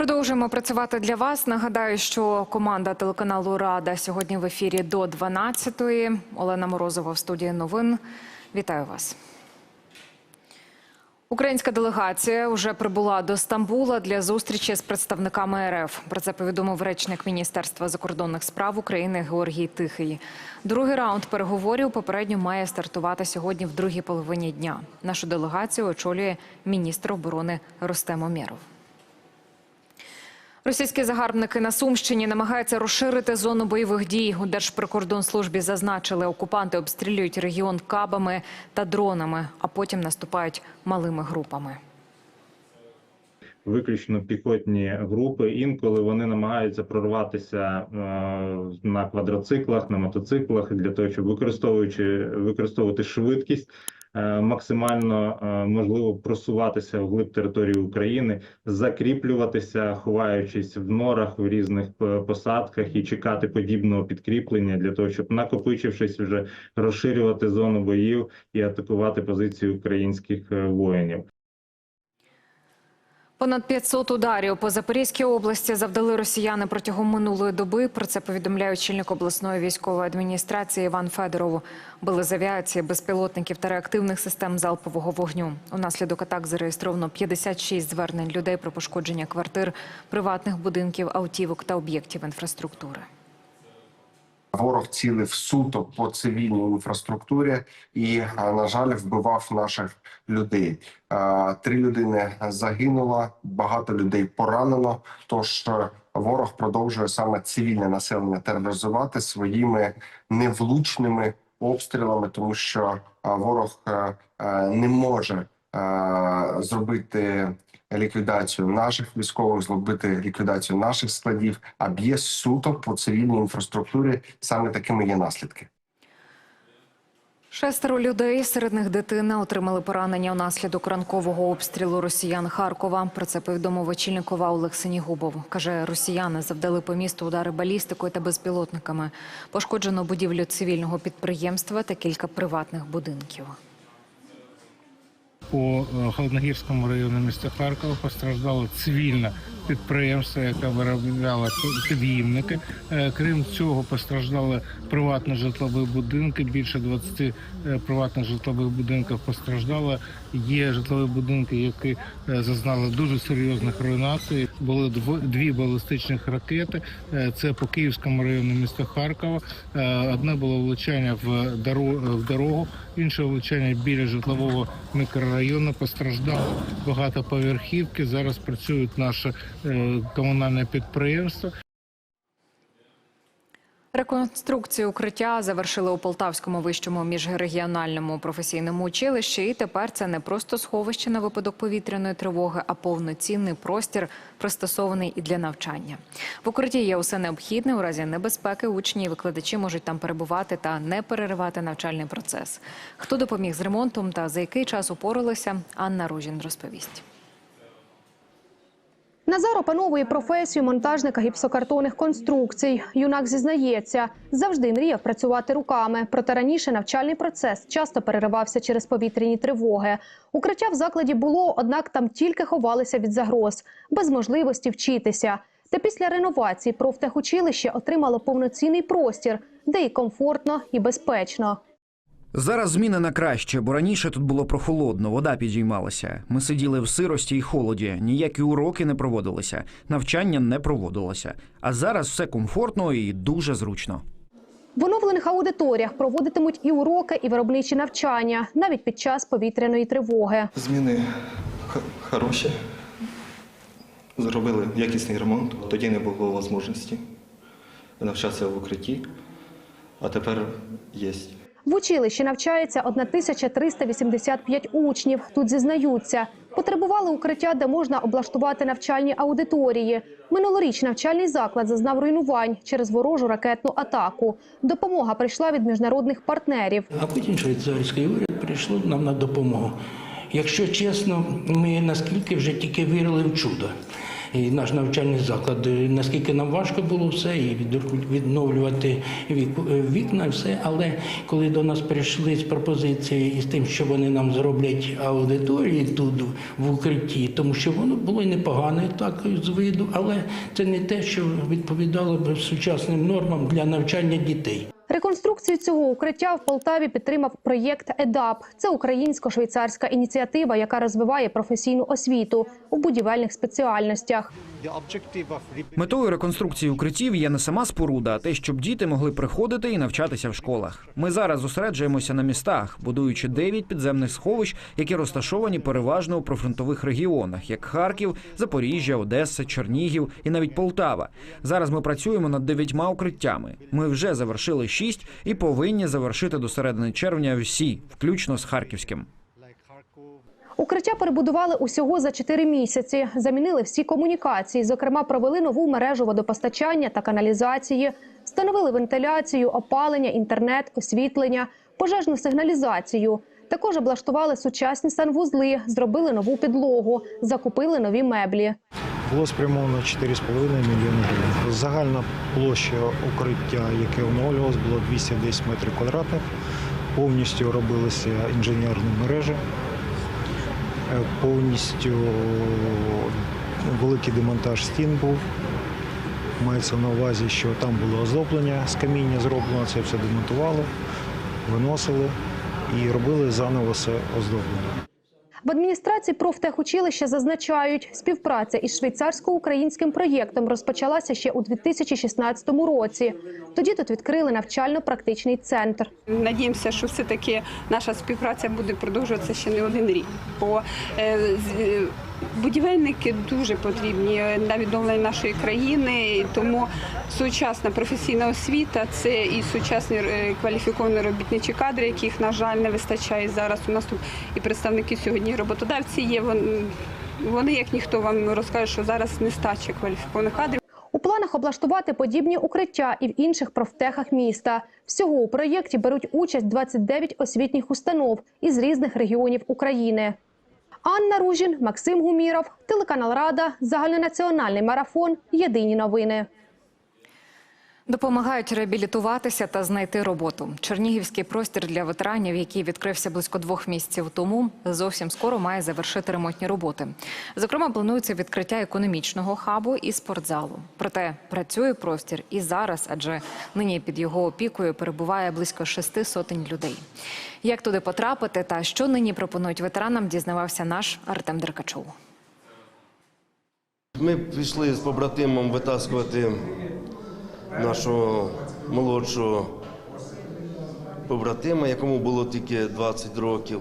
Продовжуємо працювати для вас. Нагадаю, що команда телеканалу Рада сьогодні в ефірі до 12-ї. Олена Морозова в студії новин. Вітаю вас. Українська делегація вже прибула до Стамбула для зустрічі з представниками РФ. Про це повідомив речник Міністерства закордонних справ України Георгій Тихий. Другий раунд переговорів попередньо має стартувати сьогодні в другій половині дня. Нашу делегацію очолює міністр оборони Ростем Омєров. Російські загарбники на Сумщині намагаються розширити зону бойових дій. У Держприкордонслужбі зазначили, окупанти обстрілюють регіон кабами та дронами, а потім наступають малими групами. Виключно піхотні групи. Інколи вони намагаються прорватися е, на квадроциклах, на мотоциклах для того, щоб використовуючи використовувати швидкість. Е, Максимально е, можливо просуватися вглиб території України, закріплюватися, ховаючись в норах в різних е, посадках і чекати подібного підкріплення для того, щоб накопичившись, вже розширювати зону боїв і атакувати позиції українських воїнів. Понад 500 ударів по Запорізькій області завдали росіяни протягом минулої доби. Про це повідомляє очільник обласної військової адміністрації Іван Федоров. Били з авіації, безпілотників та реактивних систем залпового вогню. Унаслідок атак зареєстровано 56 звернень людей про пошкодження квартир, приватних будинків, автівок та об'єктів інфраструктури. Ворог цілив суто по цивільній інфраструктурі і, е, на жаль, вбивав наших людей. Е, Три людини загинуло, багато людей поранено. Тож е, ворог продовжує саме цивільне населення тероризувати своїми невлучними обстрілами, тому що ворог не може зробити ліквідацію наших військових, зробити ліквідацію наших складів, а б'є суто по цивільній інфраструктурі. Саме такими є наслідки. Шестеро людей, серед них дитина, отримали поранення внаслідок ранкового обстрілу росіян Харкова. Про це повідомив очільник ОВА Олег Синігубов. Каже, росіяни завдали по місту удари балістикою та безпілотниками. Пошкоджено будівлю цивільного підприємства та кілька приватних будинків. По е, Холодногірському району міста Харкова постраждало цивільне підприємство, яке виробляло під'їмники. Е, Крім цього, постраждали приватні житлові будинки. Більше 20 е, приватних житлових будинків постраждало. Є житлові будинки, які зазнали дуже серйозних руйнацій. Були дві балістичних ракети. Це по Київському району міста Харкова. Одне було влучання в дорогу, інше влучання біля житлового мікрорайону. Постраждало багатоповерхівки. Зараз працюють наше е, комунальне підприємство. Реконструкцію укриття завершили у Полтавському вищому міжрегіональному професійному училищі. І тепер це не просто сховище на випадок повітряної тривоги, а повноцінний простір, пристосований і для навчання. В укритті є усе необхідне. У разі небезпеки учні і викладачі можуть там перебувати та не переривати навчальний процес. Хто допоміг з ремонтом та за який час упоралися, Анна Ружін розповість. Назар опановує професію монтажника гіпсокартонних конструкцій. Юнак зізнається, завжди мріяв працювати руками. Проте раніше навчальний процес часто переривався через повітряні тривоги. Укриття в закладі було, однак там тільки ховалися від загроз, без можливості вчитися. Та після реновації профтехучилище отримало повноцінний простір, де і комфортно, і безпечно. Зараз зміни на краще, бо раніше тут було прохолодно, вода підіймалася. Ми сиділи в сирості і холоді, ніякі уроки не проводилися, навчання не проводилося. А зараз все комфортно і дуже зручно. В оновлених аудиторіях проводитимуть і уроки, і виробничі навчання, навіть під час повітряної тривоги. Зміни хороші. Зробили якісний ремонт. Тоді не було можливості навчатися в укритті, а тепер є. В училищі навчається 1385 учнів. Тут зізнаються, потребували укриття, де можна облаштувати навчальні аудиторії. Минулоріч навчальний заклад зазнав руйнувань через ворожу ракетну атаку. Допомога прийшла від міжнародних партнерів. А потім швейцарський уряд прийшло нам на допомогу. Якщо чесно, ми наскільки вже тільки вірили в чудо. І наш навчальний заклад. Е, Наскільки нам важко було все, і відновлювати е, вікна, все. Але коли до нас прийшли з пропозицією і з тим, що вони нам зроблять аудиторії тут в укритті, тому що воно було й непогане так з виду, але це не те, що відповідало б сучасним нормам для навчання дітей. Реконструкцію цього укриття в Полтаві підтримав проєкт ЕДАП. Це українсько-швейцарська ініціатива, яка розвиває професійну освіту у будівельних спеціальностях. Метою реконструкції укриттів є не сама споруда, а те, щоб діти могли приходити і навчатися в школах. Ми зараз зосереджуємося на містах, будуючи дев'ять підземних сховищ, які розташовані переважно у прифронтових регіонах, як Харків, Запоріжжя, Одеса, Чернігів і навіть Полтава. Зараз ми працюємо над дев'ятьма укриттями. Ми вже завершили шість і повинні завершити до середини червня всі, включно з харківським. Укриття перебудували усього за 4 місяці. Замінили всі комунікації, зокрема, провели нову мережу водопостачання та каналізації, встановили вентиляцію, опалення, інтернет, освітлення, пожежну сигналізацію. Також облаштували сучасні санвузли, зробили нову підлогу, закупили нові меблі. Було спрямовано 4,5 мільйони гривень. Загальна площа укриття, яке оновлювалось, було 210 метрів квадратних. Повністю робилися інженерні мережі, повністю великий демонтаж стін був. Мається на увазі, що там було оздоблення з каміння зроблено, це все демонтували, виносили і робили заново все оздоблення. В адміністрації профтехучилища зазначають, співпраця із швейцарсько-українським проєктом розпочалася ще у 2016 році. Тоді тут відкрили навчально-практичний центр. Надіємося, що все-таки наша співпраця буде продовжуватися ще не один рік. Бо е, е, будівельники дуже потрібні на відновлення нашої країни, тому сучасна професійна освіта це і сучасні е, кваліфіковані робітничі кадри, яких, на жаль, не вистачає зараз. У нас тут і представники сьогодні, роботодавці є. Вон- Вони, як ніхто вам розкажуть, що зараз нестача кваліфікованих кадрів. У планах облаштувати подібні укриття і в інших профтехах міста. Всього у проєкті беруть участь 29 освітніх установ із різних регіонів України. Анна Ружін, Максим Гуміров, телеканал Рада, загальнонаціональний марафон. Єдині новини. Допомагають реабілітуватися та знайти роботу. Чернігівський простір для ветеранів, який відкрився близько двох місяців тому, зовсім скоро має завершити ремонтні роботи. Зокрема, планується відкриття економічного хабу і спортзалу. Проте працює простір і зараз, адже нині під його опікою перебуває близько шести сотень людей. Як туди потрапити та що нині пропонують ветеранам, дізнавався наш Артем Деркачов. Ми пішли з побратимом витаскувати нашого молодшого побратима, якому було тільки 20 років.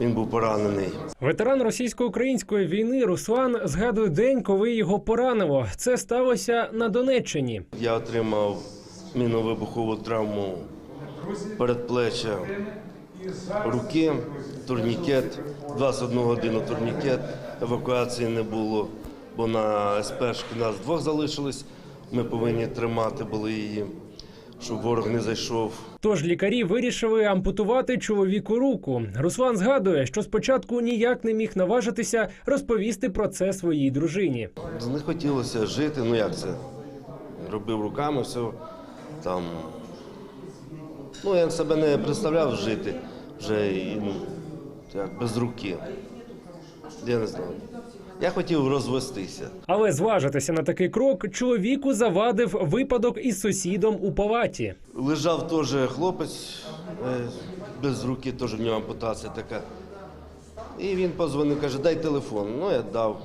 Він був поранений. Ветеран російсько-української війни Руслан згадує день, коли його поранило. Це сталося на Донеччині. Я отримав мінно-вибухову травму передплеччя руки, турнікет, 21 годину турнікет, евакуації не було, бо на СПшки нас двох залишилось. Ми повинні тримати були її, щоб ворог не зайшов. Тож лікарі вирішили ампутувати чоловіку руку. Руслан згадує, що спочатку ніяк не міг наважитися розповісти про це своїй дружині. Не хотілося жити, ну як це? Робив руками все там. Ну, я себе не представляв жити вже і, ну, як, без руки. Я не знаю. Я хотів розвестися. Але зважитися на такий крок чоловіку завадив випадок із сусідом у палаті. Лежав теж хлопець е, без руки, теж в нього ампутація така. І він позвонив, каже, дай телефон. Ну, я дав.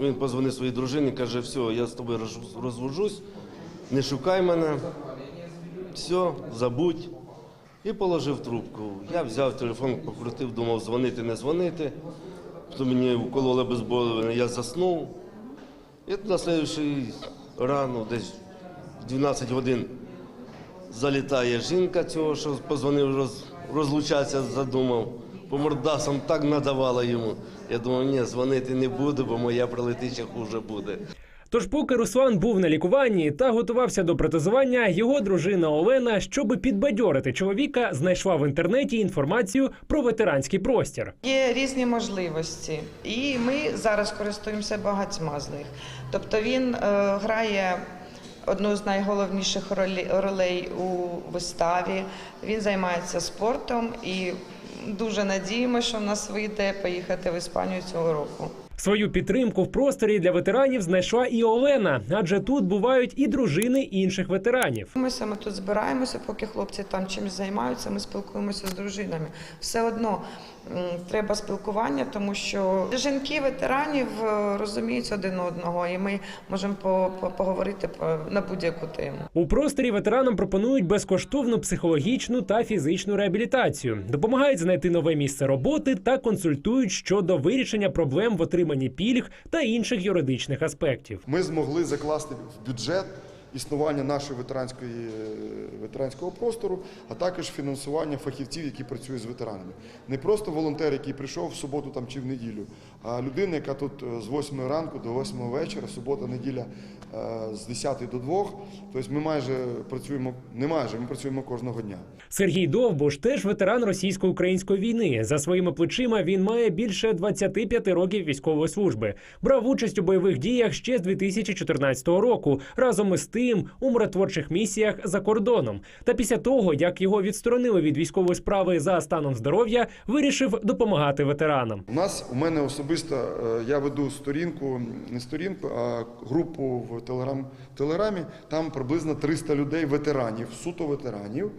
Він позвонив своїй дружині, каже, все, я з тобою роз- розвожусь, не шукай мене, все, забудь. І положив трубку. Я взяв телефон, покрутив, думав, дзвонити, не дзвонити. Потім мені укололи безболеве, я заснув. І на слідчий рано, десь 12 годин, залітає жінка цього, що позвонив, роз, розлучатися, задумав. По мордасам так надавала йому. Я думав, ні, дзвонити не буду, бо моя прилетича хуже буде. Тож, поки Руслан був на лікуванні та готувався до протезування, його дружина Олена, щоби підбадьорити чоловіка, знайшла в інтернеті інформацію про ветеранський простір. Є різні можливості, і ми зараз користуємося багатьма з них. Тобто він е, грає одну з найголовніших ролей у виставі. Він займається спортом і дуже надіємося, що в нас вийде поїхати в Іспанію цього року. Свою підтримку в просторі для ветеранів знайшла і Олена, адже тут бувають і дружини інших ветеранів. Ми саме тут збираємося, поки хлопці там чимось займаються. Ми спілкуємося з дружинами. Все одно треба спілкування, тому що жінки ветеранів е, розуміють один одного, і ми можемо по- по- поговорити по- на будь-яку тему. У просторі ветеранам пропонують безкоштовну психологічну та фізичну реабілітацію, допомагають знайти нове місце роботи та консультують щодо вирішення проблем в отриманні пільг та інших юридичних аспектів. Ми змогли закласти в бюджет існування нашої ветеранської е, ветеранського простору, а також фінансування фахівців, які працюють з ветеранами. Не просто волонтер, який прийшов в суботу там чи в неділю, а людина, яка тут е, з 8 ранку до 8 вечора, субота, неділя е, з 10 до 2. Тобто ми майже працюємо, не майже, ми працюємо кожного дня. Сергій Довбуш теж ветеран російсько-української війни. За своїми плечима він має більше 25 років військової служби. Брав участь у бойових діях ще з 2014 року. Разом із тим у миротворчих місіях за кордоном. Та після того, як його відсторонили від військової справи за станом здоров'я, вирішив допомагати ветеранам. У нас у мене особисто е, я веду сторінку, не сторінку, а групу в телеграм телеграмі. Там приблизно 300 людей, ветеранів, суто ветеранів.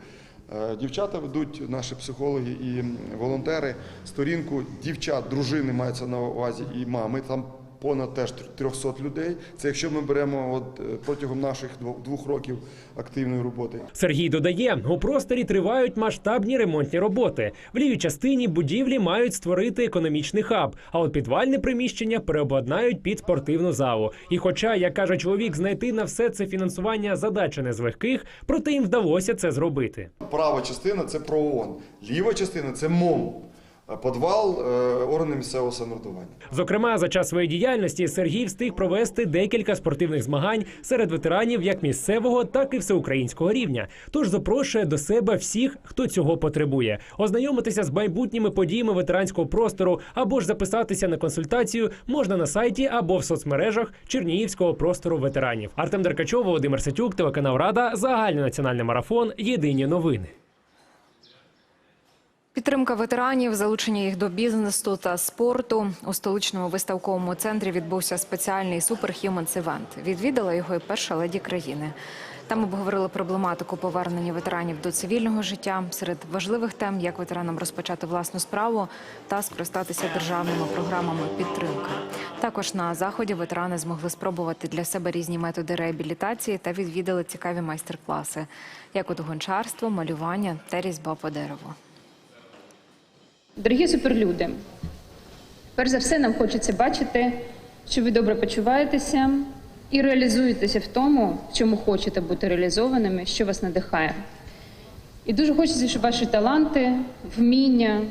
Е, Дівчата ведуть наші психологи і волонтери сторінку дівчат, дружини мається на увазі і мами. Там понад теж 300 людей. Це якщо ми беремо от е, протягом наших двох- років активної роботи. Сергій додає, у просторі тривають масштабні ремонтні роботи. В лівій частині будівлі мають створити економічний хаб, а от підвальне приміщення переобладнають під спортивну залу. І, хоча, як каже чоловік, знайти на все це фінансування задача не з легких, проте їм вдалося це зробити. Права частина це про ООН, ліва частина це МОМ. Подвал, е, органи місцевого самоврядування. Зокрема, за час своєї діяльності Сергій встиг провести декілька спортивних змагань серед ветеранів як місцевого, так і всеукраїнського рівня. Тож запрошує до себе всіх, хто цього потребує, ознайомитися з майбутніми подіями ветеранського простору або ж записатися на консультацію можна на сайті або в соцмережах Чернігівського простору ветеранів. Артем Деркачов, Володимир Сетюк, телеканал Рада, загальний національний марафон. Єдині новини. Підтримка ветеранів, залучення їх до бізнесу та спорту у столичному виставковому центрі відбувся спеціальний Superhumans Event. Відвідала його і перша леді країни. Там обговорили проблематику повернення ветеранів до цивільного життя. Серед важливих тем, як ветеранам розпочати власну справу та скористатися державними програмами підтримки. Також на заході ветерани змогли спробувати для себе різні методи реабілітації та відвідали цікаві майстер-класи, як от гончарство, малювання та різьба по дереву. Дорогі суперлюди, перш за все, нам хочеться бачити, що ви добре почуваєтеся і реалізуєтеся в тому, в чому хочете бути реалізованими, що вас надихає. І дуже хочеться, щоб ваші таланти, вміння,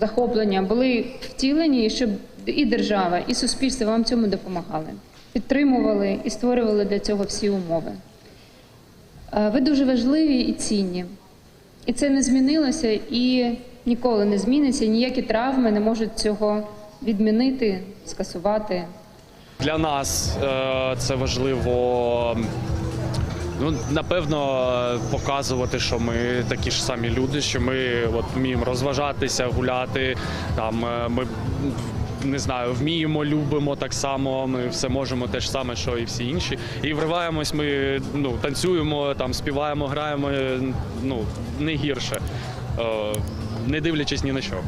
захоплення були втілені, і щоб і держава, і суспільство вам цьому допомагали, підтримували і створювали для цього всі умови. Е, Ви дуже важливі і цінні. І це не змінилося і ніколи не зміниться. Ніякі травми не можуть цього відмінити, скасувати. Для нас е, це важливо. Ну, напевно, показувати, що ми такі ж самі люди, що ми от, вміємо розважатися, гуляти. Там е, ми не знаю, вміємо, любимо так само. Ми все можемо те ж саме, що і всі інші. І вриваємось. Ми ну танцюємо, там співаємо, граємо. е, Ну не гірше, не дивлячись ні на що.